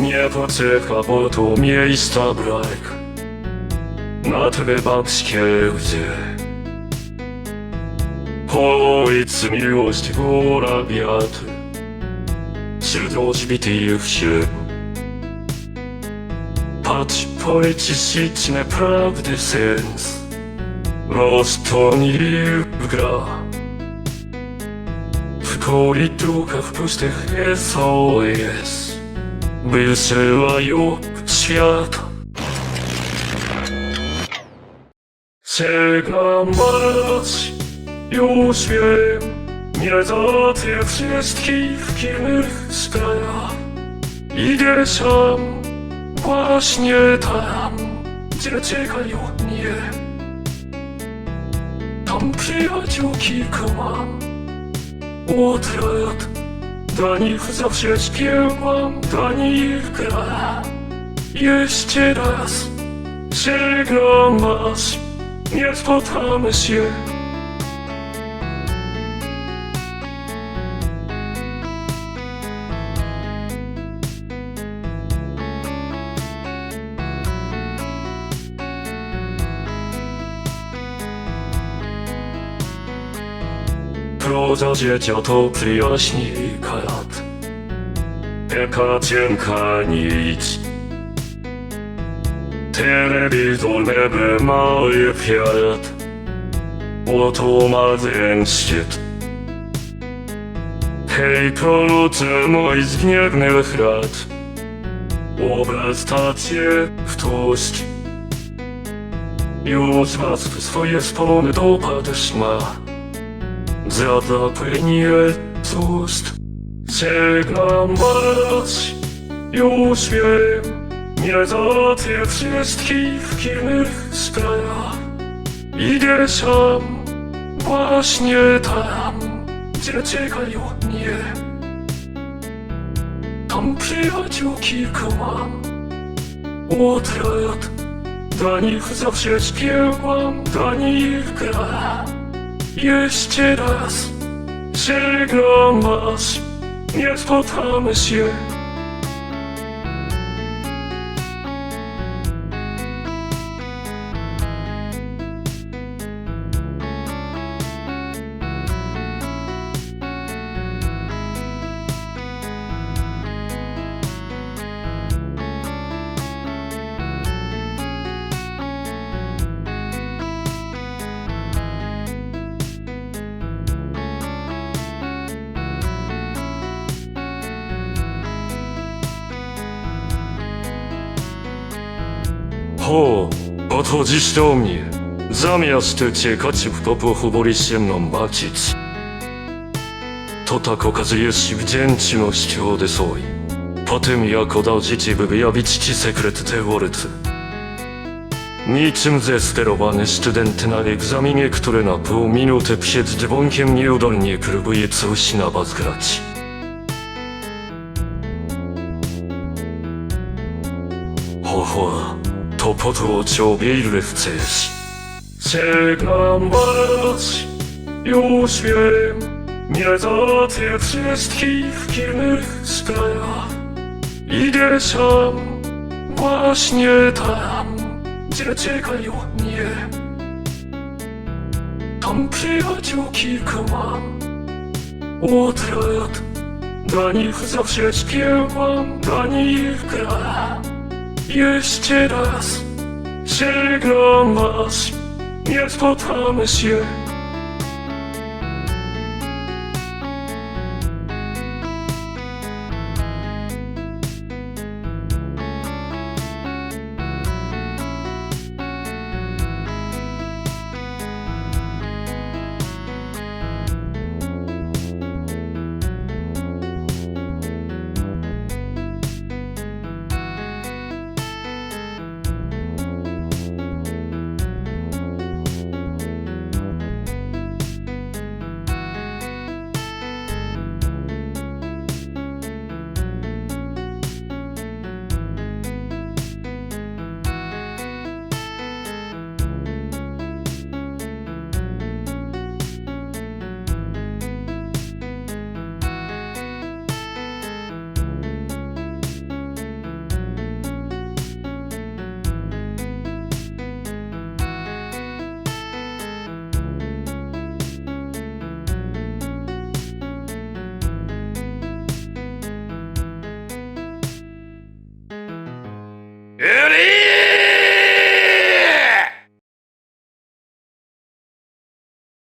Nie pociecha, bo tu miejsca brak. Na twe babskie łzy. Ojc miłość góra wiatr. Wśród rozbitych sił Patrz, policzysz naprawdę sens. Roztonił gra. W korytułkach pustych SOS Wysyłają świat. Czekam was, już wiem. Nie za tych wszystkich kilnych sprawach Idę sam, właśnie tam Gdzie czekają mnie. Tam przyjaciół kilku mam Od Dla nich zawsze śpiewam Dla nich gra. Jeszcze raz Żegnam was Nie spotkamy się Proza dziecia to przyjaźni karat Taka cienka nić Telewizor niebie mały kwiat Oto ma ten szczyt Hej, poluce mój z gniewnych rat Obraz tacie w tłuszcz. Już was w swoje spony dopadł ma Zjada płynie z ust. Żegnam was Już wiem. Nie za tych wszystkich kilnych sprawach Idę sam. Właśnie tam Gdzie czekają mnie. Tam przyjaciół kilku mam Od Dla nich zawsze śpiewam Dla nich gra jeszcze raz żegnam was, nie spotkamy się. Ho, podchodzisz do mnie. Zamiast uciekać w popłochu woli się mną bawić. To tak okazujesz wdzięczność od swojej. Potem jak oddał dzieci, by wyjawić ci sekret teorycy. Niczym zesterowany student na egzaminie, który na pół minuty przed dzwonkiem nieudolnie próbuje coś to po to ciebie ile chcesz. Żegnam was, już wiem, nie za tych wszystkich kilnych sprawach. Idę sam, właśnie tam, gdzie czekają mnie. Tam przyjaciół kilku mam, lat. Dla nich zawsze śpiewam, dla nich gra. Jeszcze raz żegnam was, nie spotkamy się. Beauty!